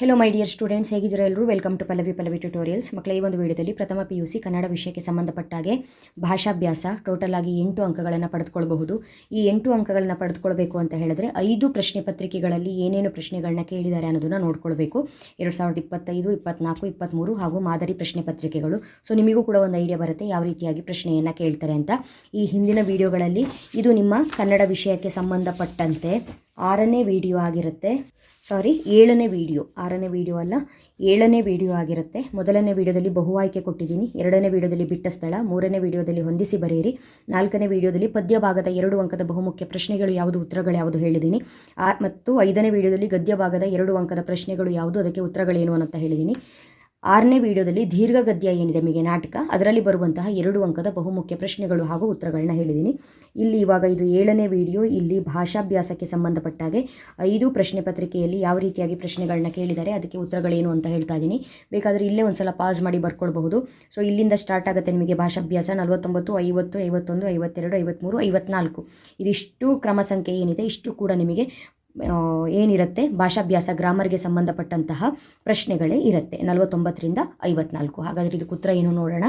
Hello my dear students ಹೇಗಿದ್ದೀರಾ ಎಲ್ಲರೂ? Welcome to Pallavi Pallavi tutorials ಮಕ್ಕಳ, ಈ ಒಂದು ವಿಡಿಯೋದಲ್ಲಿ ಪ್ರಥಮ ಪಿ ಯು ಸಿ ಕನ್ನಡ ವಿಷಯಕ್ಕೆ ಸಂಬಂಧಪಟ್ಟಾಗೆ ಭಾಷಾಭ್ಯಾಸ ಟೋಟಲ್ ಆಗಿ ಎಂಟು ಅಂಕಗಳನ್ನು ಪಡೆದುಕೊಳ್ಬಹುದು. ಈ ಎಂಟು ಅಂಕಗಳನ್ನು ಪಡೆದುಕೊಳ್ಬೇಕು ಅಂತ ಹೇಳಿದ್ರೆ ಐದು ಪ್ರಶ್ನೆ ಪತ್ರಿಕೆಗಳಲ್ಲಿ ಏನೇನು ಪ್ರಶ್ನೆಗಳನ್ನ ಕೇಳಿದ್ದಾರೆ ಅನ್ನೋದನ್ನು ನೋಡ್ಕೊಳ್ಬೇಕು. ಎರಡು ಸಾವಿರದ ಇಪ್ಪತ್ತೈದು, ಇಪ್ಪತ್ನಾಲ್ಕು ಇಪ್ಪತ್ತ್ಮೂರು ಹಾಗೂ ಮಾದರಿ ಪ್ರಶ್ನೆ ಪತ್ರಿಕೆಗಳು. ಸೊ ನಿಮಗೂ ಕೂಡ ಒಂದು ಐಡಿಯಾ ಬರುತ್ತೆ ಯಾವ ರೀತಿಯಾಗಿ ಪ್ರಶ್ನೆಯನ್ನು ಕೇಳ್ತಾರೆ ಅಂತ. ಈ ಹಿಂದಿನ ವಿಡಿಯೋಗಳಲ್ಲಿ ಇದು ನಿಮ್ಮ ಕನ್ನಡ ವಿಷಯಕ್ಕೆ ಸಂಬಂಧಪಟ್ಟಂತೆ ಆರನೇ ವಿಡಿಯೋ ಆಗಿರುತ್ತೆ. ಸಾರಿ ಏಳನೇ ವಿಡಿಯೋ. ಆರನೇ ವಿಡಿಯೋ ಅಲ್ಲ, ಏಳನೇ ವಿಡಿಯೋ ಆಗಿರುತ್ತೆ. ಮೊದಲನೇ ವಿಡಿಯೋದಲ್ಲಿ ಬಹು ಆಯ್ಕೆ ಕೊಟ್ಟಿದ್ದೀನಿ. ಎರಡನೇ ವಿಡಿಯೋದಲ್ಲಿ ಬಿಟ್ಟ ಸ್ಥಳ, ಮೂರನೇ ವಿಡಿಯೋದಲ್ಲಿ ಹೊಂದಿಸಿ ಬರೆಯಿರಿ. ನಾಲ್ಕನೇ ವಿಡಿಯೋದಲ್ಲಿ ಪದ್ಯ ಭಾಗದ ಎರಡು ಅಂಕದ ಬಹುಮುಖ್ಯ ಪ್ರಶ್ನೆಗಳು ಯಾವುದು, ಉತ್ತರಗಳು ಯಾವುದು ಹೇಳಿದ್ದೀನಿ. ಮತ್ತು ಐದನೇ ವಿಡಿಯೋದಲ್ಲಿ ಗದ್ಯ ಭಾಗದ ಎರಡು ಅಂಕದ ಪ್ರಶ್ನೆಗಳು ಯಾವುದು, ಅದಕ್ಕೆ ಉತ್ತರಗಳೇನು ಅಂತ ಹೇಳಿದ್ದೀನಿ. ಆರನೇ ವಿಡಿಯೋದಲ್ಲಿ ದೀರ್ಘ ಗದ್ಯ ಏನಿದೆ ನಿಮಗೆ ನಾಟಕ, ಅದರಲ್ಲಿ ಬರುವಂತಹ ಎರಡು ಅಂಕದ ಬಹುಮುಖ್ಯ ಪ್ರಶ್ನೆಗಳು ಹಾಗೂ ಉತ್ತರಗಳನ್ನ ಹೇಳಿದ್ದೀನಿ. ಇಲ್ಲಿ ಇವಾಗ ಇದು ಏಳನೇ ವಿಡಿಯೋ, ಇಲ್ಲಿ ಭಾಷಾಭ್ಯಾಸಕ್ಕೆ ಸಂಬಂಧಪಟ್ಟಾಗೆ ಐದು ಪ್ರಶ್ನೆ ಪತ್ರಿಕೆಯಲ್ಲಿ ಯಾವ ರೀತಿಯಾಗಿ ಪ್ರಶ್ನೆಗಳನ್ನ ಕೇಳಿದ್ದಾರೆ, ಅದಕ್ಕೆ ಉತ್ತರಗಳೇನು ಅಂತ ಹೇಳ್ತಾ ಇದ್ದೀನಿ. ಬೇಕಾದರೆ ಇಲ್ಲೇ ಒಂದು ಸಲ ಪಾಸ್ ಮಾಡಿ ಬರ್ಕೊಳ್ಬಹುದು. ಸೊ ಇಲ್ಲಿಂದ ಸ್ಟಾರ್ಟ್ ಆಗುತ್ತೆ ನಿಮಗೆ ಭಾಷಾಭ್ಯಾಸ. ನಲವತ್ತೊಂಬತ್ತು, ಐವತ್ತು, ಐವತ್ತೊಂದು, ಐವತ್ತೆರಡು ಐವತ್ತ್ಮೂರು ಐವತ್ನಾಲ್ಕು. ಇದಿಷ್ಟು ಕ್ರಮ ಸಂಖ್ಯೆ ಏನಿದೆ, ಇಷ್ಟು ಕೂಡ ನಿಮಗೆ ಏನಿರುತ್ತೆ? ಭಾಷಾಭ್ಯಾಸ, ಗ್ರಾಮರ್ಗೆ ಸಂಬಂಧಪಟ್ಟಂತಹ ಪ್ರಶ್ನೆಗಳೇ ಇರುತ್ತೆ. ನಲವತ್ತೊಂಬತ್ತರಿಂದ ಐವತ್ನಾಲ್ಕು. ಹಾಗಾದರೆ ಇದಕ್ಕೆ ಉತ್ತರ ಏನು ನೋಡೋಣ?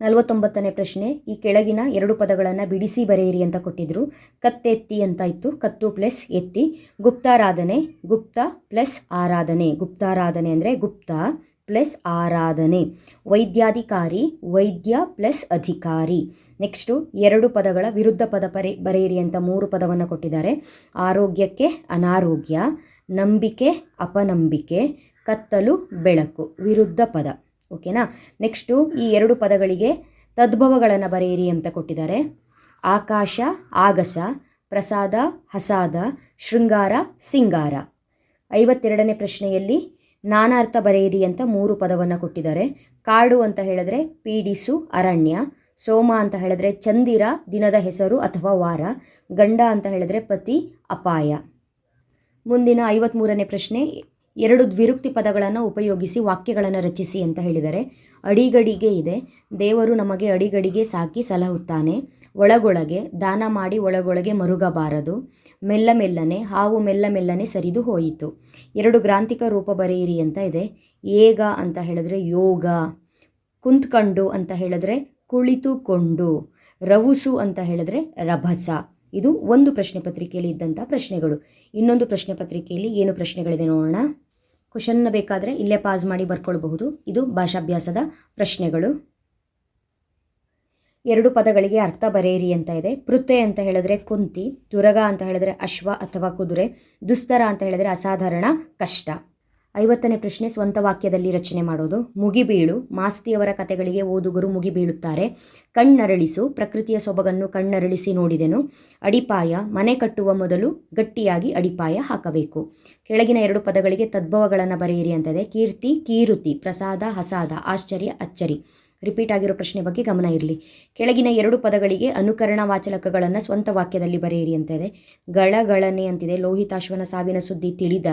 ನಲವತ್ತೊಂಬತ್ತನೇ ಪ್ರಶ್ನೆ. ಈ ಕೆಳಗಿನ ಎರಡು ಪದಗಳನ್ನು ಬಿಡಿಸಿ ಬರೆಯಿರಿ ಅಂತ ಕೊಟ್ಟಿದ್ರು. ಕತ್ತೆತ್ತಿ ಅಂತ ಇತ್ತು. ಕತ್ತು ಪ್ಲಸ್ ಎತ್ತಿ. ಗುಪ್ತಾರಾಧನೆ, ಗುಪ್ತ ಪ್ಲಸ್ ಆರಾಧನೆ. ಗುಪ್ತಾರಾಧನೆ ಅಂದರೆ ಗುಪ್ತ ಪ್ಲಸ್ ಆರಾಧನೆ. ವೈದ್ಯಾಧಿಕಾರಿ, ವೈದ್ಯ ಪ್ಲಸ್ ಅಧಿಕಾರಿ. ನೆಕ್ಸ್ಟು ಎರಡು ಪದಗಳ ವಿರುದ್ಧ ಪದ ಪರಿ, ಬರೆಯಿರಿ ಅಂತ ಮೂರು ಪದವನ್ನು ಕೊಟ್ಟಿದ್ದಾರೆ. ಆರೋಗ್ಯಕ್ಕೆ ಅನಾರೋಗ್ಯ, ನಂಬಿಕೆ ಅಪನಂಬಿಕೆ, ಕತ್ತಲು ಬೆಳಕು, ವಿರುದ್ಧ ಪದ. ಓಕೆನಾ ನೆಕ್ಸ್ಟು ಈ ಎರಡು ಪದಗಳಿಗೆ ತದ್ಭವಗಳನ್ನು ಬರೆಯಿರಿ ಅಂತ ಕೊಟ್ಟಿದ್ದಾರೆ. ಆಕಾಶ, ಆಗಸ, ಪ್ರಸಾದ, ಹಸಾದ, ಶೃಂಗಾರ, ಸಿಂಗಾರ. ಐವತ್ತೆರಡನೇ ಪ್ರಶ್ನೆಯಲ್ಲಿ ನಾನಾರ್ಥ ಬರೆಯಿರಿ ಅಂತ ಮೂರು ಪದವನ್ನು ಕೊಟ್ಟಿದ್ದಾರೆ. ಕಾಡು ಅಂತ ಹೇಳಿದ್ರೆ ಪೀಡಿಸು, ಅರಣ್ಯ ಸೋಮ ಅಂತ ಹೇಳಿದ್ರೆ ಚಂದಿರ, ದಿನದ ಹೆಸರು ಅಥವಾ ವಾರ. ಗಂಡ ಅಂತ ಹೇಳಿದ್ರೆ ಪತಿ, ಅಪಾಯ. ಮುಂದಿನ ಐವತ್ತ್ಮೂರನೇ ಪ್ರಶ್ನೆ, ಎರಡು ದ್ವಿರುಕ್ತಿ ಪದಗಳನ್ನು ಉಪಯೋಗಿಸಿ ವಾಕ್ಯಗಳನ್ನು ರಚಿಸಿ ಅಂತ ಹೇಳಿದರೆ, ಅಡಿಗಡಿಗೆ ಇದೆ. ದೇವರು ನಮಗೆ ಅಡಿಗಡಿಗೆ ಸಾಕಿ ಸಲಹುತ್ತಾನೆ. ಒಳಗೊಳಗೆ, ದಾನ ಮಾಡಿ ಒಳಗೊಳಗೆ ಮರುಗಬಾರದು. ಮೆಲ್ಲ ಮೆಲ್ಲನೆ, ಹಾವು ಮೆಲ್ಲ ಮೆಲ್ಲನೆ ಸರಿದು ಹೋಯಿತು. ಎರಡು ಗ್ರಾಂಥಿಕ ರೂಪ ಬರೆಯಿರಿ ಅಂತ ಇದೆ. ಏಗ ಅಂತ ಹೇಳಿದ್ರೆ ಯೋಗ. ಕುಂತ್ಕಂಡು ಅಂತ ಹೇಳಿದ್ರೆ ಕುಳಿತುಕೊಂಡು. ರವುಸು ಅಂತ ಹೇಳಿದ್ರೆ ರಭಸ. ಇದು ಒಂದು ಪ್ರಶ್ನೆ ಪತ್ರಿಕೆಯಲ್ಲಿ ಇದ್ದಂಥ ಪ್ರಶ್ನೆಗಳು. ಇನ್ನೊಂದು ಪ್ರಶ್ನೆ ಪತ್ರಿಕೆಯಲ್ಲಿ ಏನು ಪ್ರಶ್ನೆಗಳಿದೆ ನೋಡೋಣ. ಕ್ವಶನ್ನ ಬೇಕಾದರೆ ಇಲ್ಲೇ ಪಾಸ್ ಮಾಡಿ ಬರ್ಕೊಳ್ಬಹುದು. ಇದು ಭಾಷಾಭ್ಯಾಸದ ಪ್ರಶ್ನೆಗಳು. ಎರಡು ಪದಗಳಿಗೆ ಅರ್ಥ ಬರೆಯಿರಿ ಅಂತ ಇದೆ. ಪೃಥೆ ಅಂತ ಹೇಳಿದ್ರೆ ಕುಂತಿ ದುರಗ ಅಂತ ಹೇಳಿದ್ರೆ ಅಶ್ವ ಅಥವಾ ಕುದುರೆ, ದುಸ್ತರ ಅಂತ ಹೇಳಿದ್ರೆ ಅಸಾಧಾರಣ ಕಷ್ಟ. ಐವತ್ತನೇ ಪ್ರಶ್ನೆ ಸ್ವಂತ ವಾಕ್ಯದಲ್ಲಿ ರಚನೆ ಮಾಡೋದು. ಮುಗಿಬೀಳು. ಮಾಸ್ತಿಯವರ ಕತೆಗಳಿಗೆ ಓದುಗರು ಮುಗಿಬೀಳುತ್ತಾರೆ. ಕಣ್ಣರಳಿಸು. ಪ್ರಕೃತಿಯ ಸೊಬಗನ್ನು ಕಣ್ಣರಳಿಸಿ ನೋಡಿದೆನು. ಅಡಿಪಾಯ. ಮನೆ ಕಟ್ಟುವ ಮೊದಲು ಗಟ್ಟಿಯಾಗಿ ಅಡಿಪಾಯ ಹಾಕಬೇಕು. ಕೆಳಗಿನ ಎರಡು ಪದಗಳಿಗೆ ತದ್ಭವಗಳನ್ನು ಬರೆಯಿರಿ ಅಂತದೆ. ಕೀರ್ತಿ, ಕೀರುತಿ, ಪ್ರಸಾದ ಹಸಾದ ಆಶ್ಚರ್ಯ, ಅಚ್ಚರಿ. ರಿಪೀಟ್ ಆಗಿರೋ ಪ್ರಶ್ನೆ ಬಗ್ಗೆ ಗಮನ ಇರಲಿ. ಕೆಳಗಿನ ಎರಡು ಪದಗಳಿಗೆ ಅನುಕರಣ ವಾಚಲಕಗಳನ್ನು ಸ್ವಂತ ವಾಕ್ಯದಲ್ಲಿ ಬರೆಯಿರಿ ಅಂತ ಇದೆ ಗಳಗಳನೆ ಅಂತಿದೆ. ಲೋಹಿತಾಶ್ವನ ಸಾವಿನ ಸುದ್ದಿ ತಿಳಿದ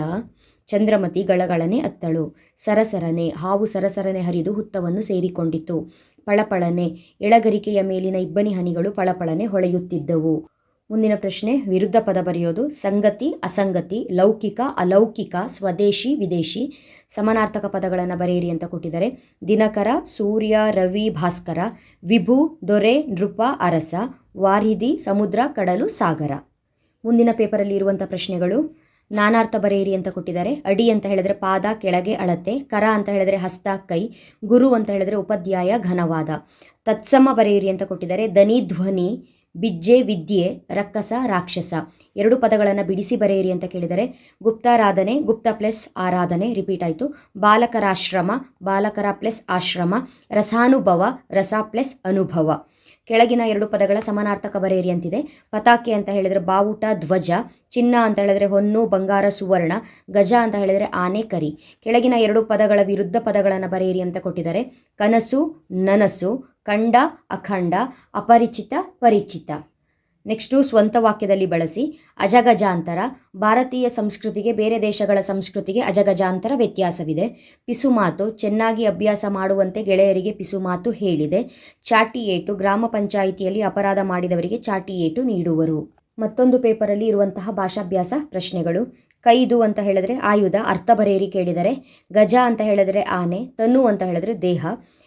ಚಂದ್ರಮತಿ ಗಳಗಳನೆ ಅತ್ತಳು. ಸರಸರನೆ, ಹಾವು ಸರಸರನೆ ಹರಿದು ಹುತ್ತವನ್ನು ಸೇರಿಕೊಂಡಿತು ಪಳಪಳನೆ, ಎಳಗರಿಕೆಯ ಮೇಲಿನ ಇಬ್ಬನಿ ಹನಿಗಳು ಪಳಪಳನೆ ಹೊಳೆಯುತ್ತಿದ್ದವು. ಮುಂದಿನ ಪ್ರಶ್ನೆ, ವಿರುದ್ಧ ಪದ ಬರೆಯೋದು, ಸಂಗತಿ, ಅಸಂಗತಿ, ಲೌಕಿಕ, ಅಲೌಕಿಕ, ಸ್ವದೇಶಿ, ವಿದೇಶಿ, ಸಮಾನಾರ್ಥಕ ಪದಗಳನ್ನು ಬರೆಯಿರಿ ಅಂತ ಕೊಟ್ಟಿದ್ದಾರೆ. ದಿನಕರ, ಸೂರ್ಯ, ರವಿ, ಭಾಸ್ಕರ, ವಿಭು, ದೊರೆ, ನೃಪ, ಅರಸ ವಾರಿಧಿ ಸಮುದ್ರ, ಕಡಲು, ಸಾಗರ. ಮುಂದಿನ ಪೇಪರಲ್ಲಿ ಇರುವಂಥ ಪ್ರಶ್ನೆಗಳು ನಾನಾರ್ಥ ಬರೆಯಿರಿ ಅಂತ ಕೊಟ್ಟಿದ್ದಾರೆ. ಅಡಿ ಅಂತ ಹೇಳಿದ್ರೆ ಪಾದ, ಕೆಳಗೆ ಅಳತೆ, ಕರ ಅಂತ ಹೇಳಿದ್ರೆ ಹಸ್ತ, ಕೈ, ಗುರು ಅಂತ ಹೇಳಿದ್ರೆ ಉಪಾಧ್ಯಾಯ, ಘನವಾದ. ತತ್ಸಮ ಬರೆಯಿರಿ ಅಂತ ಕೊಟ್ಟಿದ್ದಾರೆ. ದನಿ ಧ್ವನಿ, ಬಿಜ್ಜೆ, ವಿದ್ಯೆ, ರಕ್ಕಸ, ರಾಕ್ಷಸ. ಎರಡು ಪದಗಳನ್ನು ಬಿಡಿಸಿ ಬರೆಯಿರಿ ಅಂತ ಕೇಳಿದರೆ ಗುಪ್ತಾರಾಧನೆ ಗುಪ್ತ ಪ್ಲಸ್ ಆರಾಧನೆ, ರಿಪೀಟ್ ಆಯಿತು. ಬಾಲಕರಾಶ್ರಮ, ಬಾಲಕರ ಪ್ಲಸ್ ಆಶ್ರಮ, ರಸಾನುಭವ, ರಸ ಪ್ಲಸ್ ಅನುಭವ. ಕೆಳಗಿನ ಎರಡು ಪದಗಳ ಸಮಾನಾರ್ಥಕ ಬರೆಯಿರಿ ಅಂತಿದೆ. ಪತಾಕೆ ಅಂತ ಹೇಳಿದರೆ ಬಾವುಟ, ಧ್ವಜ, ಚಿನ್ನ ಅಂತ ಹೇಳಿದರೆ ಹೊನ್ನು, ಬಂಗಾರ, ಸುವರ್ಣ, ಗಜ ಅಂತ ಹೇಳಿದರೆ ಆನೆ, ಕರಿ. ಕೆಳಗಿನ ಎರಡು ಪದಗಳ ವಿರುದ್ಧ ಪದಗಳನ್ನು ಬರೆಯಿರಿ ಅಂತ ಕೊಟ್ಟಿದ್ದಾರೆ. ಕನಸು, ನನಸು, ಕಂಡ, ಅಖಂಡ, ಅಪರಿಚಿತ, ಪರಿಚಿತ. ನೆಕ್ಸ್ಟು ಸ್ವಂತ ವಾಕ್ಯದಲ್ಲಿ ಬಳಸಿ ಅಜಗಜಾಂತರ ಭಾರತೀಯ ಸಂಸ್ಕೃತಿಗೆ ಬೇರೆ ದೇಶಗಳ ಸಂಸ್ಕೃತಿಗೆ ಅಜಗಜಾಂತರ ವ್ಯತ್ಯಾಸವಿದೆ. ಪಿಸುಮಾತು ಚೆನ್ನಾಗಿ ಅಭ್ಯಾಸ ಮಾಡುವಂತೆ ಗೆಳೆಯರಿಗೆ ಪಿಸುಮಾತು ಹೇಳಿದೆ. ಚಾಟಿ ಏಟು ಗ್ರಾಮ ಪಂಚಾಯಿತಿಯಲ್ಲಿ ಅಪರಾಧ ಮಾಡಿದವರಿಗೆ ಚಾಟಿ ಏಟು ನೀಡುವರು. ಮತ್ತೊಂದು ಪೇಪರಲ್ಲಿ ಇರುವಂತಹ ಭಾಷಾಭ್ಯಾಸ ಪ್ರಶ್ನೆಗಳು. ಕೈದು ಅಂತ ಹೇಳಿದ್ರೆ ಆಯುಧ, ಅರ್ಥ ಬರೆಯಿರಿ ಕೇಳಿದರೆ ಗಜ ಅಂತ ಹೇಳಿದರೆ ಆನೆ, ತನು ಅಂತ ಹೇಳಿದ್ರೆ ದೇಹ.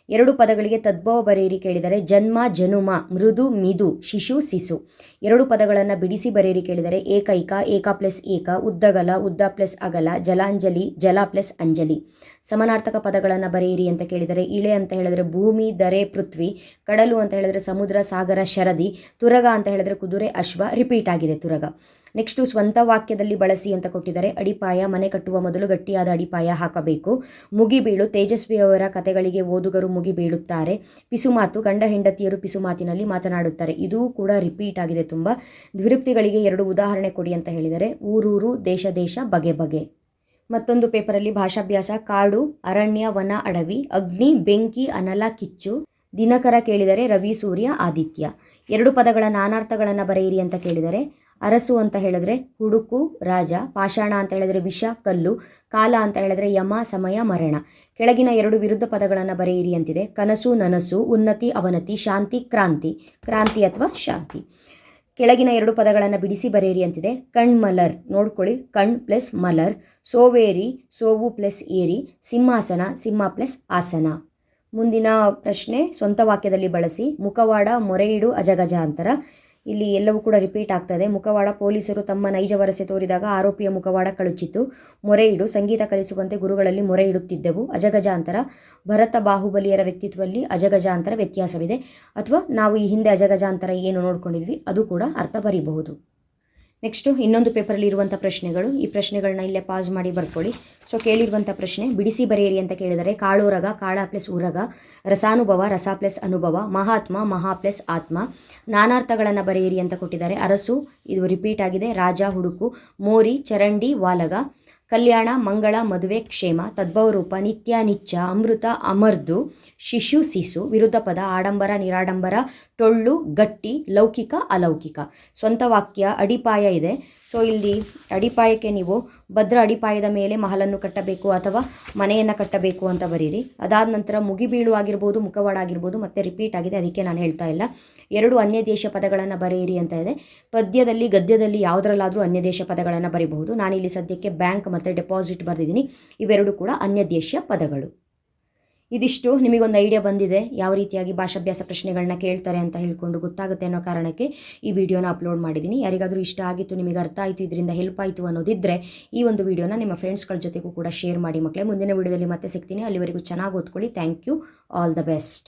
ಎರಡು ಪದಗಳಿಗೆ ತದ್ಭವ ಬರೆಯಿರಿ ಕೇಳಿದರೆ ಜನ್ಮ, ಜನುಮ, ಮೃದು, ಮಿದು, ಶಿಶು, ಸಿಸು. ಎರಡು ಪದಗಳನ್ನು ಬಿಡಿಸಿ ಬರೆಯಿರಿ ಕೇಳಿದರೆ ಏಕೈಕ, ಏಕ ಪ್ಲಸ್ ಏಕ, ಉದ್ದಗಲ, ಉದ್ದ ಪ್ಲಸ್ ಅಗಲ, ಜಲಾಂಜಲಿ, ಜಲ ಪ್ಲಸ್ ಅಂಜಲಿ. ಸಮಾನಾರ್ಥಕ ಪದಗಳನ್ನು ಬರೆಯಿರಿ ಅಂತ ಕೇಳಿದರೆ ಇಳೆ ಅಂತ ಹೇಳಿದರೆ ಭೂಮಿ, ದರೆ, ಪೃಥ್ವಿ, ಕಡಲು ಅಂತ ಹೇಳಿದರೆ ಸಮುದ್ರ, ಸಾಗರ, ಶರದಿ, ತುರಗ ಅಂತ ಹೇಳಿದರೆ ಕುದುರೆ, ಅಶ್ವ, ರಿಪೀಟ್ ಆಗಿದೆ ತುರಗ. ನೆಕ್ಸ್ಟು ಸ್ವಂತ ವಾಕ್ಯದಲ್ಲಿ ಬಳಸಿ ಅಂತ ಕೊಟ್ಟಿದ್ದಾರೆ. ಅಡಿಪಾಯ, ಮನೆ ಕಟ್ಟುವ ಮೊದಲು ಗಟ್ಟಿಯಾದ ಅಡಿಪಾಯ ಹಾಕಬೇಕು. ಮುಗಿಬೀಳು ತೇಜಸ್ವಿಯವರ ಕತೆಗಳಿಗೆ ಓದುಗರು ಮುಗಿಬೀಳುತ್ತಾರೆ ಪಿಸುಮಾತು, ಗಂಡ ಹೆಂಡತಿಯರು ಪಿಸುಮಾತಿನಲ್ಲಿ ಮಾತನಾಡುತ್ತಾರೆ. ಇದು ಕೂಡ ರಿಪೀಟ್ ಆಗಿದೆ ತುಂಬ. ದ್ವಿರುಕ್ತಿಗಳಿಗೆ ಎರಡು ಉದಾಹರಣೆ ಕೊಡಿ ಅಂತ ಹೇಳಿದರೆ, ಊರೂರು, ದೇಶ ದೇಶ, ಬಗೆ ಬಗೆ. ಮತ್ತೊಂದು ಪೇಪರಲ್ಲಿ ಭಾಷಾಭ್ಯಾಸ, ಕಾಡು, ಅರಣ್ಯ, ವನ, ಅಡವಿ, ಅಗ್ನಿ, ಬೆಂಕಿ, ಅನಲ, ಕಿಚ್ಚು. ದಿನಕರ ಕೇಳಿದರೆ ರವಿ, ಸೂರ್ಯ, ಆದಿತ್ಯ. ಎರಡು ಪದಗಳ ನಾನಾರ್ಥಗಳನ್ನು ಬರೆಯಿರಿ ಅಂತ ಕೇಳಿದರೆ ಅರಸು ಅಂತ ಹೇಳಿದ್ರೆ ಹುಡುಕು, ರಾಜ, ಪಾಷಾಣ ಅಂತ ಹೇಳಿದ್ರೆ ವಿಷ, ಕಲ್ಲು, ಕಾಲ ಅಂತ ಹೇಳಿದ್ರೆ ಯಮ, ಸಮಯ, ಮರಣ. ಕೆಳಗಿನ ಎರಡು ವಿರುದ್ಧ ಪದಗಳನ್ನು ಬರೆಯಿರಿ ಅಂತಿದೆ. ಕನಸು, ನನಸು, ಉನ್ನತಿ, ಅವನತಿ, ಶಾಂತಿ, ಕ್ರಾಂತಿ. ಕ್ರಾಂತಿ ಅಥವಾ ಶಾಂತಿ. ಕೆಳಗಿನ ಎರಡು ಪದಗಳನ್ನು ಬಿಡಿಸಿ ಬರೆಯಿರಿ ಅಂತಿದೆ. ಕಣ್ ಮಲರ್, ನೋಡ್ಕೊಳ್ಳಿ. ಕಣ್ ಪ್ಲಸ್ ಮಲರ್, ಸೋವೇರಿ, ಸೋವು ಪ್ಲಸ್ ಏರಿ, ಸಿಂಹಾಸನ, ಸಿಂಹ ಪ್ಲಸ್ ಆಸನ. ಮುಂದಿನ ಪ್ರಶ್ನೆ ಸ್ವಂತ ವಾಕ್ಯದಲ್ಲಿ ಬಳಸಿ. ಮುಖವಾಡ, ಮೊರೆಯಿಡು, ಅಜಗಜಾಂತರ. ಇಲ್ಲಿ ಎಲ್ಲವೂ ಕೂಡ ರಿಪೀಟ್ ಆಗ್ತದೆ. ಮುಖವಾಡ ಪೊಲೀಸರು ತಮ್ಮ ನೈಜ ವರಸೆ ತೋರಿದಾಗ ಆರೋಪಿಯ ಮುಖವಾಡ ಕಳುಚಿತ್ತು. ಮೊರೆಯಿಡು ಸಂಗೀತ ಕಲಿಸುವಂತೆ ಗುರುಗಳಲ್ಲಿ ಮೊರೆ ಇಡುತ್ತಿದ್ದೆವು. ಅಜಗಜಾಂತರ ಭರತ ಬಾಹುಬಲಿಯರ ವ್ಯಕ್ತಿತ್ವದಲ್ಲಿ ಅಜಗಜಾಂತರ ವ್ಯತ್ಯಾಸವಿದೆ. ಅಥವಾ ನಾವು ಈ ಹಿಂದೆ ಅಜಗಜಾಂತರ ಏನು ನೋಡ್ಕೊಂಡಿದ್ವಿ, ಅದು ಕೂಡ ಅರ್ಥ ಬರೀಬಹುದು. ನೆಕ್ಸ್ಟು ಇನ್ನೊಂದು ಪೇಪರಲ್ಲಿ ಇರುವಂಥ ಪ್ರಶ್ನೆಗಳು. ಈ ಪ್ರಶ್ನೆಗಳನ್ನ ಇಲ್ಲೇ ಪಾಸ್ ಮಾಡಿ ಬರ್ಕೊಳ್ಳಿ. ಸೊ ಕೇಳಿರುವಂಥ ಪ್ರಶ್ನೆ, ಬಿಡಿಸಿ ಬರೆಯಿರಿ ಅಂತ ಕೇಳಿದರೆ, ಕಾಳೂರಗ, ಕಾಳ ಪ್ಲಸ್ ಊರಗ, ರಸಾನುಭವ, ರಸ ಪ್ಲಸ್ ಅನುಭವ, ಮಹಾತ್ಮ, ಮಹಾ ಪ್ಲಸ್ ಆತ್ಮ, ನಾನಾರ್ಥಗಳನ್ನು ಬರೆಯಿರಿ ಅಂತ ಕೊಟ್ಟಿದ್ದಾರೆ. ಅರಸು, ಇದು ರಿಪೀಟ್ ಆಗಿದೆ, ರಾಜ, ಹುಡುಕು, ಮೋರಿ, ಚರಂಡಿ, ವಾಲಗ ಕಲ್ಯಾಣ, ಮಂಗಳ, ಮದುವೆ, ಕ್ಷೇಮ, ತದ್ಭವರೂಪ, ನಿತ್ಯ, ನಿಚ್ಚ, ಅಮೃತ, ಅಮರ್ದು, ಶಿಶು, ಸಿಸು, ವಿರುದ್ಧ ಪದ, ಆಡಂಬರ, ನಿರಾಡಂಬರ, ಟೊಳ್ಳು, ಗಟ್ಟಿ, ಲೌಕಿಕ, ಅಲೌಕಿಕ. ಸ್ವಂತ ವಾಕ್ಯ, ಅಡಿಪಾಯ ಇದೆ. ಸೊ ಇಲ್ಲಿ ಅಡಿಪಾಯಕ್ಕೆ ನೀವು ಭದ್ರ ಅಡಿಪಾಯದ ಮೇಲೆ ಮಹಲನ್ನು ಕಟ್ಟಬೇಕು ಅಥವಾ ಮನೆಯನ್ನು ಕಟ್ಟಬೇಕು ಅಂತ ಬರೀರಿ. ಅದಾದ ನಂತರ ಮುಗಿಬೀಳು ಆಗಿರ್ಬೋದು ಮುಖವಾಡ ಆಗಿರ್ಬೋದು ಮತ್ತೆ ರಿಪೀಟ್ ಆಗಿದೆ. ಅದಕ್ಕೆ ನಾನು ಹೇಳ್ತಾ ಇಲ್ಲ. ಎರಡು ಅನ್ಯ ದೇಶ ಪದಗಳನ್ನು ಬರೆಯಿರಿ ಅಂತ ಇದೆ. ಪದ್ಯದಲ್ಲಿ, ಗದ್ಯದಲ್ಲಿ ಯಾವುದರಲ್ಲಾದರೂ ಅನ್ಯ ದೇಶ ಪದಗಳನ್ನು ಬರೀಬಹುದು. ನಾನಿಲ್ಲಿ ಸದ್ಯಕ್ಕೆ ಬ್ಯಾಂಕ್ ಮತ್ತು ಡೆಪಾಸಿಟ್ ಬರೆದಿದ್ದೀನಿ. ಇವೆರಡು ಕೂಡ ಅನ್ಯ ದೇಶ ಪದಗಳು. ಇದಿಷ್ಟು ನಿಮಗೊಂದು ಐಡಿಯಾ ಬಂದಿದೆ. ಯಾವ ರೀತಿಯಾಗಿ ಭಾಷಾಭ್ಯಾಸ ಪ್ರಶ್ನೆಗಳನ್ನ ಕೇಳ್ತಾರೆ ಅಂತ ಹೇಳ್ಕೊಂಡು ಗೊತ್ತಾಗುತ್ತೆ ಅನ್ನೋ ಕಾರಣಕ್ಕೆ ಈ ವಿಡಿಯೋನ ಅಪ್ಲೋಡ್ ಮಾಡಿದ್ದೀನಿ. ಯಾರಿಗಾದರೂ ಇಷ್ಟ ಆಗಿತ್ತು, ನಿಮಗೆ ಅರ್ಥ ಆಯಿತು, ಇದರಿಂದ ಹೆಲ್ಪ್ ಆಯಿತು ಅನ್ನೋದಿದ್ದರೆ ಈ ಒಂದು ವಿಡಿಯೋನ ನಿಮ್ಮ ಫ್ರೆಂಡ್ಸ್ಗಳ ಜೊತೆಗೂ ಕೂಡ ಶೇರ್ ಮಾಡಿ ಮಕ್ಕಳೇ ಮುಂದಿನ ವಿಡಿಯೋದಲ್ಲಿ ಮತ್ತೆ ಸಿಗ್ತೀನಿ. ಅಲ್ಲಿವರೆಗೂ ಚೆನ್ನಾಗಿ ಓದ್ಕೊಳ್ಳಿ. Thank you all the best